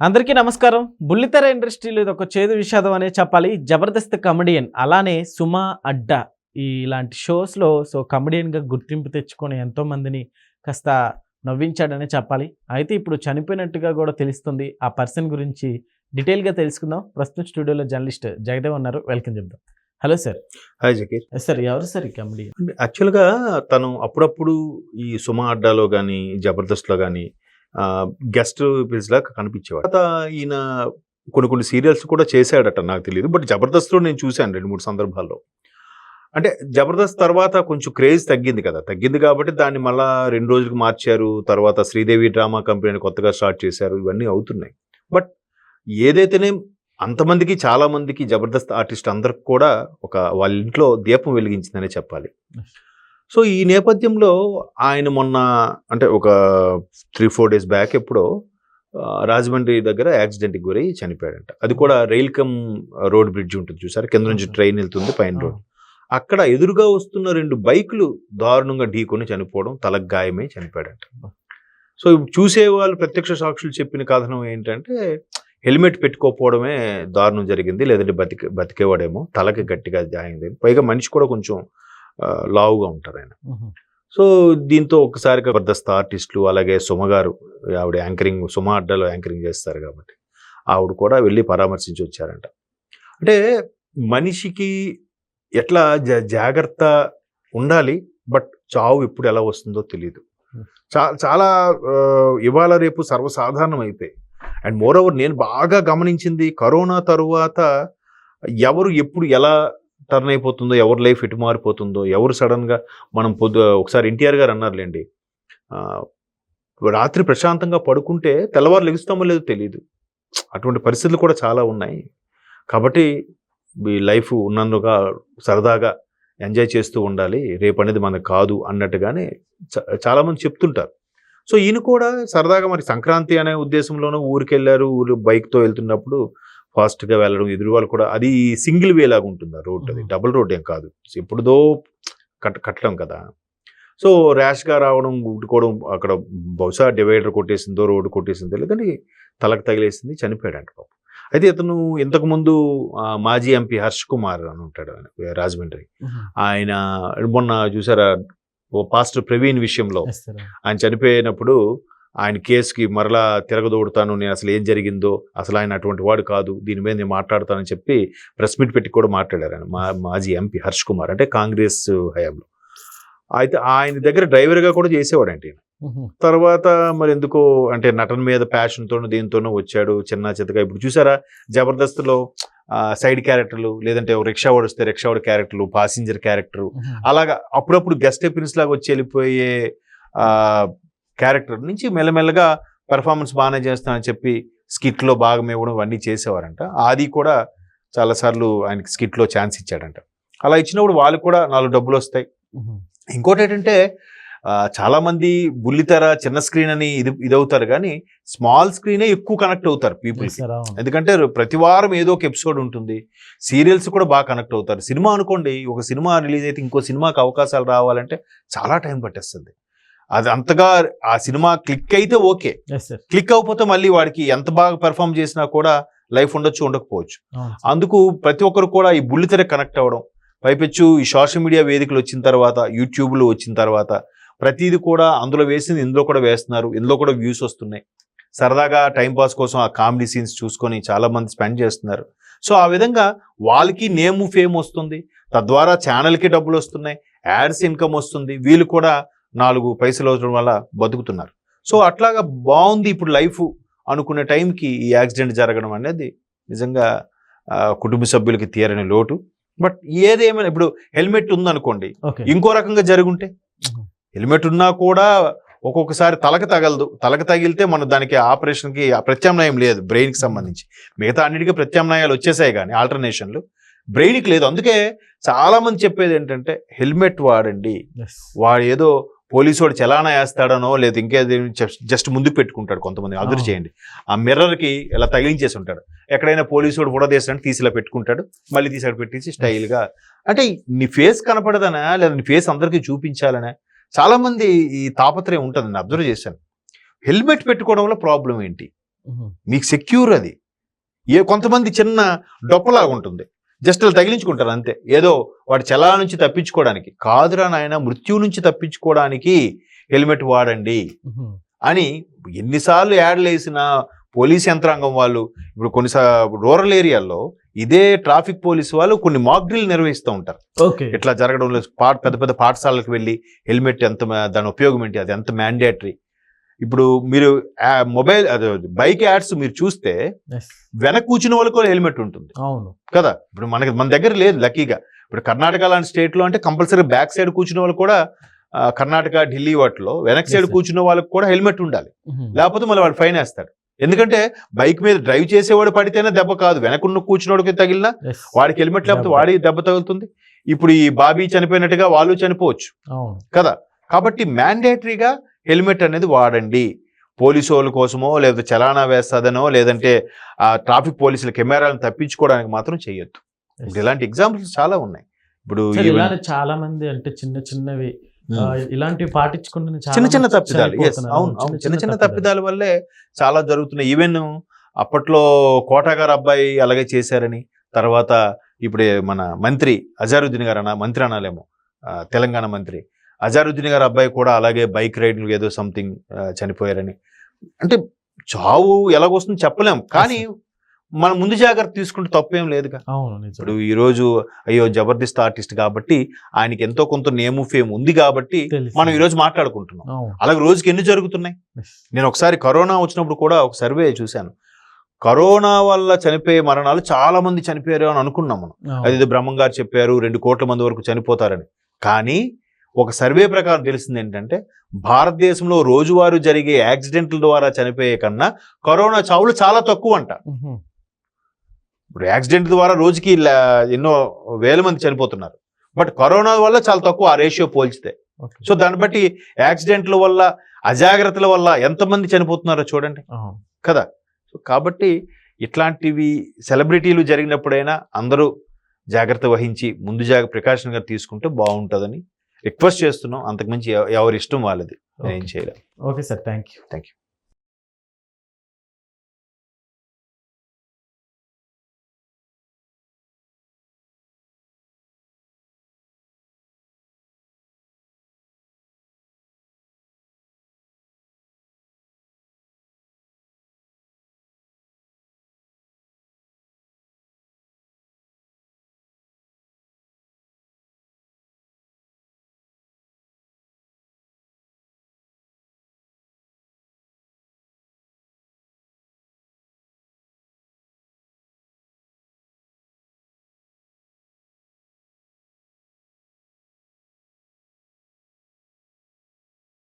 అందరికీ నమస్కారం. బుల్లితెర ఇండస్ట్రీలో ఇది ఒక చేదు విషాదం అనే చెప్పాలి. జబర్దస్త్ కమెడియన్ అలానే సుమా అడ్డా ఈ ఇలాంటి షోస్లో సో కమెడియన్గా గుర్తింపు తెచ్చుకొని ఎంతో మందిని కాస్త నవ్వించాడనే చెప్పాలి. అయితే ఇప్పుడు చనిపోయినట్టుగా కూడా తెలుస్తుంది. ఆ పర్సన్ గురించి డీటెయిల్గా తెలుసుకుందాం. ప్రస్తుతం స్టూడియోలో జర్నలిస్ట్ జగదేవ్ ఉన్నారు. వెల్కమ్ చెప్దాం. Hello sir. Hi Zakir sir ఎవరు సార్ ఈ కమెడియన్? అంటే యాక్చువల్గా తను అప్పుడప్పుడు ఈ సుమా అడ్డాలో కానీ జబర్దస్త్లో కానీ గెస్ట్ లాగా కనిపించేవాడు. తర్వాత ఈయన కొన్ని కొన్ని సీరియల్స్ కూడా చేశాడట నాకు తెలియదు బట్ జబర్దస్త్లో నేను చూశాను రెండు మూడు సందర్భాల్లో. అంటే జబర్దస్త్ తర్వాత కొంచెం క్రేజ్ తగ్గింది కదా. తగ్గింది కాబట్టి దాన్ని మళ్ళా రెండు రోజులకు మార్చారు. తర్వాత శ్రీదేవి డ్రామా కంపెనీ కొత్తగా స్టార్ట్ చేశారు. ఇవన్నీ అవుతున్నాయి. బట్ ఏదైతేనే అంతమందికి చాలామందికి జబర్దస్త్ ఆర్టిస్ట్ అందరికి కూడా ఒక వాళ్ళ ఇంట్లో దీపం వెలిగించిందనే చెప్పాలి. సో ఈ నేపథ్యంలో ఆయన మొన్న అంటే ఒక త్రీ ఫోర్ డేస్ బ్యాక్ ఎప్పుడో రాజమండ్రి దగ్గర యాక్సిడెంట్కి గురై చనిపోయాడంట. అది కూడా రైల్ కమ్ రోడ్ బ్రిడ్జ్ ఉంటుంది చూసారు? కింద నుంచి ట్రైన్ వెళ్తుంది పైన రోడ్. అక్కడ ఎదురుగా వస్తున్న రెండు బైకులు దారుణంగా ఢీకొని చనిపోవడం తలకు గాయమై చనిపోయాడంట. సో చూసే వాళ్ళు ప్రత్యక్ష సాక్షులు చెప్పిన కథనం ఏంటంటే హెల్మెట్ పెట్టుకోకపోవడమే దారుణం జరిగింది లేదంటే బతికే బతికేవాడేమో తలకి గట్టిగా గాయింది. పైగా మనిషి కూడా కొంచెం లావుగా ఉంటారు ఆయన. సో దీంతో ఒకసారి జబర్దస్త్ ఆర్టిస్టులు అలాగే సుమ గారు ఆవిడ యాంకరింగ్ సుమ అడ్డాలో యాంకరింగ్ చేస్తారు కాబట్టి ఆవిడ కూడా వెళ్ళి పరామర్శించి వచ్చారంట. అంటే మనిషికి ఎట్లా జా- జాగ్రత్త ఉండాలి బట్ చావు ఎప్పుడు ఎలా వస్తుందో తెలియదు చా చాలా ఇవాళ రేపు సర్వసాధారణం అయిపోయి. అండ్ మోర్ ఓవర్ నేను బాగా గమనించింది కరోనా తరువాత ఎవరు ఎప్పుడు ఎలా టర్న్ అయిపోతుందో ఎవరి లైఫ్ ఎటు మారిపోతుందో ఎవరు సడన్గా మనం పొద్దు ఒకసారి ఎన్టీఆర్ గారు అన్నారులేండి రాత్రి ప్రశాంతంగా పడుకుంటే తెల్లవారు లెగుస్తామో లేదో తెలియదు అటువంటి పరిస్థితులు కూడా చాలా ఉన్నాయి. కాబట్టి ఈ లైఫ్ ఉన్నందుగా సరదాగా ఎంజాయ్ చేస్తూ ఉండాలి. రేపు అనేది మనకు కాదు అన్నట్టుగానే చ- చాలామంది చెప్తుంటారు. సో ఈయన కూడా సరదాగా మరి సంక్రాంతి అనే ఉద్దేశంలోనూ ఊరికెళ్ళారు ఊరు బైక్తో వెళ్తున్నప్పుడు ఫాస్ట్గా వెళ్ళడం ఎదురు వాళ్ళు కూడా అది సింగిల్ వే లాగా ఉంటుంది ఆ రోడ్ అది. డబుల్ రోడ్ ఏం కాదు. ఎప్పుడుదో కట్ కట్టడం కదా. సో ర్యాష్గా రావడం గుట్టుకోవడం అక్కడ బహుశా డివైడర్ కొట్టేసిందో రోడ్డు కొట్టేసిందో లేదని తలకు తగిలేసింది చనిపోయాడంట పాపం. అయితే ఇతను ఇంతకు ముందు ఆ, మాజీ ఎంపీ హర్ష్ కుమార్ అని ఉంటాడు ఆయన, రాజమండ్రి. ఆయన మొన్న చూసారా ఓ పాస్టర్ ప్రవీణ్ విషయంలో ఆయన చనిపోయినప్పుడు ఆయన కేసుకి మరలా తిరగదోడుతాను నేను అసలు ఏం జరిగిందో అసలు ఆయన అటువంటి వాడు కాదు దీని మీద నేను మాట్లాడతానని చెప్పి ప్రెస్ మీట్ పెట్టి కూడా మాట్లాడారు ఆయన మా మాజీ ఎంపీ హర్ష్ కుమార్ అంటే కాంగ్రెస్ హయాంలో. అయితే ఆయన దగ్గర డ్రైవర్గా కూడా చేసేవాడు అంటే తర్వాత మరి ఎందుకో అంటే నటన మీద ప్యాషన్తోనూ దీంతోనూ వచ్చాడు చిన్న చిత్తగా ఇప్పుడు చూసారా జబర్దస్త్లో సైడ్ క్యారెక్టర్లు లేదంటే రిక్షా వాడు వస్తే రిక్షా వాడు క్యారెక్టర్లు పాసింజర్ క్యారెక్టర్ అలాగా అప్పుడప్పుడు గెస్ట్ అపీరెన్స్ లాగా వచ్చి వెళ్ళిపోయే క్యారెక్టర్ నుంచి మెల్లమెల్లగా పెర్ఫార్మెన్స్ బాగానే చేస్తానని చెప్పి స్కిట్లో భాగం ఇవ్వడం అవన్నీ చేసేవారంట. ఆది కూడా చాలాసార్లు ఆయనకి స్కిట్లో ఛాన్స్ ఇచ్చాడంట. అలా ఇచ్చినప్పుడు వాళ్ళు కూడా నాలుగు డబ్బులు వస్తాయి. ఇంకోటి ఏంటంటే ఆ, చాలా మంది బుల్లితెర చిన్న స్క్రీన్ అని ఇది ఇదవుతారు కానీ స్మాల్ స్క్రీనే ఎక్కువ కనెక్ట్ అవుతారు పీపుల్కి ఎందుకంటే ప్రతి వారం ఏదో ఒక ఎపిసోడ్ ఉంటుంది. సీరియల్స్ కూడా బాగా కనెక్ట్ అవుతారు. సినిమా అనుకోండి ఒక సినిమా రిలీజ్ అయితే ఇంకో సినిమాకి అవకాశాలు రావాలంటే చాలా టైం పట్టేస్తుంది. అది అంతగా ఆ సినిమా క్లిక్ అయితే ఓకే. క్లిక్ అవ్వకపోతే మళ్ళీ వాడికి ఎంత బాగా పెర్ఫామ్ చేసినా కూడా లైఫ్ ఉండొచ్చు ఉండకపోవచ్చు. అందుకు ప్రతి ఒక్కరు కూడా ఈ బుల్లితెర కనెక్ట్ అవ్వడం పైపెచ్చు ఈ సోషల్ మీడియా వేదికలు వచ్చిన తర్వాత యూట్యూబ్లు వచ్చిన తర్వాత ప్రతిది కూడా అందులో వేసింది ఇందులో కూడా వేస్తున్నారు ఇందులో కూడా వ్యూస్ వస్తున్నాయి. సరదాగా టైం పాస్ కోసం ఆ కామెడీ సీన్స్ చూసుకొని చాలా మంది స్పెండ్ చేస్తున్నారు. సో ఆ విధంగా వాళ్ళకి నేమ్ ఫేమ్ వస్తుంది. తద్వారా ఛానల్కి డబ్బులు వస్తున్నాయి యాడ్స్ ఇన్కమ్ వస్తుంది. వీళ్ళు కూడా నాలుగు పైసలు అవసరం వల్ల బతుకుతున్నారు. సో అట్లాగా బాగుంది ఇప్పుడు లైఫ్ అనుకునే టైంకి ఈ యాక్సిడెంట్ జరగడం అనేది నిజంగా కుటుంబ సభ్యులకి తీరని లోటు. బట్ ఏదేమైనా ఇప్పుడు హెల్మెట్ ఉందనుకోండి ఇంకో రకంగా జరుగుంటే. హెల్మెట్ ఉన్నా కూడా ఒక్కొక్కసారి తలకి తగలదు. తలకి తగిలితే మన దానికి ఆపరేషన్కి ప్రత్యామ్నాయం లేదు బ్రెయిన్కి సంబంధించి. మిగతా అన్నిటికీ ప్రత్యామ్నాయాలు వచ్చేసాయి కానీ ఆల్టర్నేషన్లు. బ్రెయిన్కి లేదు. అందుకే చాలా మంది చెప్పేది ఏంటంటే హెల్మెట్ వాడండి. వాడు ఏదో పోలీసు వాడు చలానా వేస్తాడనో లేదా ఇంకేది జస్ట్ ముందుకు పెట్టుకుంటాడు కొంతమంది అవును. చేయండి. ఆ మిర్రర్కి ఇలా తగిలించేసి ఉంటాడు ఎక్కడైనా పోలీసు వాడు కూడా తీసాడు తీసి ఇలా పెట్టుకుంటాడు మళ్ళీ తీసి అక్కడ పెట్టేసి స్టైల్గా అంటే నీ ఫేస్ కనపడదనా? లేదా నీ ఫేస్ అందరికీ చూపించాలనా? చాలా మంది ఈ తాపత్రయం ఉంటుంది నేను అబ్జర్వ్ చేశాను. హెల్మెట్ పెట్టుకోవడం వల్ల ప్రాబ్లం ఏంటి. మీకు సెక్యూర్ అది. ఏ కొంతమంది చిన్న డొప్పలాగా ఉంటుంది జస్ట్ అలా తగిలించుకుంటారు అంతే. ఏదో వాడి చలా నుంచి తప్పించుకోవడానికి కాదురా నాయన మృత్యు నుంచి తప్పించుకోవడానికి హెల్మెట్ వాడండి. అని ఎన్నిసార్లు యాడ్లు వేసిన పోలీస్ యంత్రాంగం వాళ్ళు ఇప్పుడు కొన్నిసా రూరల్ ఏరియాల్లో ఇదే ట్రాఫిక్ పోలీస్ వాళ్ళు కొన్ని మాక్ డ్రిల్ నిర్వహిస్తూ ఉంటారు. ఓకే. ఇట్లా జరగడంలో పాఠ పెద్ద పెద్ద పాఠశాలకు వెళ్ళి హెల్మెట్ ఎంత దాని ఉపయోగం ఏంటి అది ఎంత మ్యాండేటరీ? ఇప్పుడు మీరు మొబైల్ అదే బైక్ యాడ్స్ మీరు చూస్తే. వెనక కూర్చున్న వాళ్ళకి కూడా హెల్మెట్ ఉంటుంది. అవును. కదా? ఇప్పుడు మనకి మన దగ్గర లేదు లక్కీగా. ఇప్పుడు కర్ణాటక లాంటి స్టేట్లో అంటే కంపల్సరీ బ్యాక్ సైడ్ కూర్చున్న వాళ్ళు కూడా కర్ణాటక ఢిల్లీ వాటిలో వెనక్ సైడ్. కూర్చున్న వాళ్ళకి కూడా హెల్మెట్ ఉండాలి. లేకపోతే మళ్ళీ వాడు ఫైన్ వేస్తాడు. ఎందుకంటే బైక్ మీద డ్రైవ్ చేసేవాడు పడితేనే దెబ్బ కాదు. వెనకున్న కూర్చున్నోడికి తగిలినా. వాడికి హెల్మెట్ లేకపోతే. వాడికి దెబ్బ తగులుతుంది. ఇప్పుడు ఈ బాబీ చనిపోయినట్టుగా వాళ్ళు చనిపోవచ్చు. కదా? కాబట్టి మ్యాండేటరీగా హెల్మెట్ అనేది వాడండి. పోలీసు వాళ్ళ కోసమో లేదా చలానా వేస్తాదనో లేదంటే ఆ ట్రాఫిక్ పోలీసుల కెమెరాలను తప్పించుకోవడానికి మాత్రం చేయొద్దు ఇలాంటి ఎగ్జాంపుల్స్ చాలా ఉన్నాయి. ఇప్పుడు చాలా మంది అంటే చిన్న చిన్నవి ఉమ్. ఇలాంటివి పాటించుకుంటున్న చాలా చిన్న చిన్న తప్పిదాలు. అవును అవును. చిన్న చిన్న తప్పిదాల. వల్లే చాలా జరుగుతున్నాయి. ఈవెన్ అప్పట్లో కోటా గారు అబ్బాయి అలాగే చేశారని తర్వాత ఇప్పుడు మన మంత్రి అజారుద్దీన్ గారు అన్న మంత్రి అనాలేమో తెలంగాణ మంత్రి. అజారుద్దీన్ గారు అబ్బాయి కూడా అలాగే బైక్ రైడ్ ఏదో సంథింగ్ చనిపోయారని. అంటే చావు ఎలాగొస్తుంది చెప్పలేం. కానీ మనం ముందు జాగ్రత్త తీసుకుంటే తప్పేం లేదుగా. అవును ఇప్పుడు ఈ రోజు అయ్యో జబర్దస్త్ ఆర్టిస్ట్ కాబట్టి ఆయనకి ఎంతో కొంత నేము ఫేమ్ ఉంది కాబట్టి. మనం ఈ రోజు మాట్లాడుకుంటున్నాం. అలాగే రోజుకి ఎన్ని జరుగుతున్నాయి. నేను ఒకసారి కరోనా వచ్చినప్పుడు కూడా ఒక సర్వే చూశాను. కరోనా వల్ల చనిపోయే మరణాలు చాలా మంది చనిపోయారు అని అనుకున్నాం మనం. అది బ్రహ్మం గారు చెప్పారు రెండు కోట్ల మంది వరకు చనిపోతారని. కానీ ఒక సర్వే ప్రకారం తెలిసింది ఏంటంటే భారతదేశంలో రోజువారీ జరిగే యాక్సిడెంట్ల ద్వారా చనిపోయే కన్నా కరోనా చావులు చాలా తక్కువ అంట. ఇప్పుడు యాక్సిడెంట్ ద్వారా రోజుకి ఎన్నో వేల మంది చనిపోతున్నారు బట్ కరోనా వల్ల చాలా తక్కువ ఆ రేషియో పోల్చితే. సో దాన్ని బట్టి యాక్సిడెంట్ల వల్ల అజాగ్రత్తల వల్ల ఎంతమంది చనిపోతున్నారో చూడండి. కదా సో కాబట్టి ఇట్లాంటివి సెలబ్రిటీలు జరిగినప్పుడైనా అందరూ జాగ్రత్త వహించి ముందు జాగ్ర ప్రికాషన్గా తీసుకుంటే బాగుంటుందని రిక్వెస్ట్ చేస్తున్నాం. అంతకుమించి ఎవ- ఎవరి ఇష్టం వాళ్ళది. నేను ఏం చేయలేదు okay sir. Thank you thank you